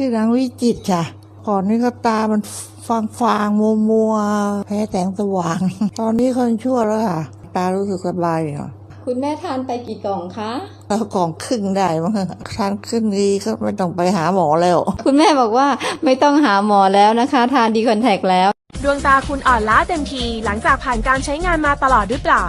ชื่อนางวิจิตรค่ะก่อนนี้ก็ตามันฟางฟางมัวมัวๆแพ้แสงสว่าง ตอนนี้คนชั่วแล้วค่ะ ตารู้สึกสบายอะคุณแม่ทานไปกี่กล่องคะแล้วกล่องครึ่งได้มั้งทานครึ่งดีก็ไม่ต้องไปหาหมอแล้ว คุณแม่บอกว่าไม่ต้องหาหมอแล้วนะคะ ทานดีคอนแทคแล้ว ดวงตาคุณอ่อนล้าเต็มทีหลังจากผ่านการใช้งานมาตลอดหรือเปล่า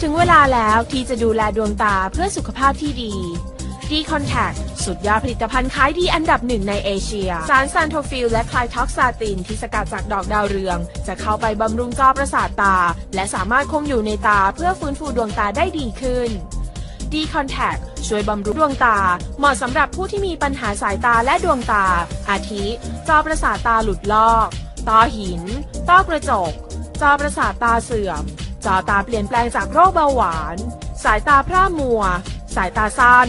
ถึงเวลาแล้วที่จะดูแลดวงตาเพื่อสุขภาพที่ดี d c o n t a c t สุดยอดผลิตภัณฑ์ขายดีอันดับหนึ่งในเอเชีย สารซานโทฟิลและคลายท็อกซาตินที่สกัดจากดอกดาวเรือง จะเข้าไปบำรุงจอประสาทตา และสามารถคงอยู่ในตาเพื่อฟื้นฟูดวงตาได้ดีขึ้น d c o n t a c t ช่วยบำรุงดวงตา เหมาะสำหรับผู้ที่มีปัญหาสายตาและดวงตา อาทิ จอประสาทตาหลุดลอก ต้อหิน ต้อกระจก จอประสาทตาเสื่อม จอตาเปลี่ยนแปลงจากโรคเบาหวาน สายตาพร่ามัว สายตาสั้น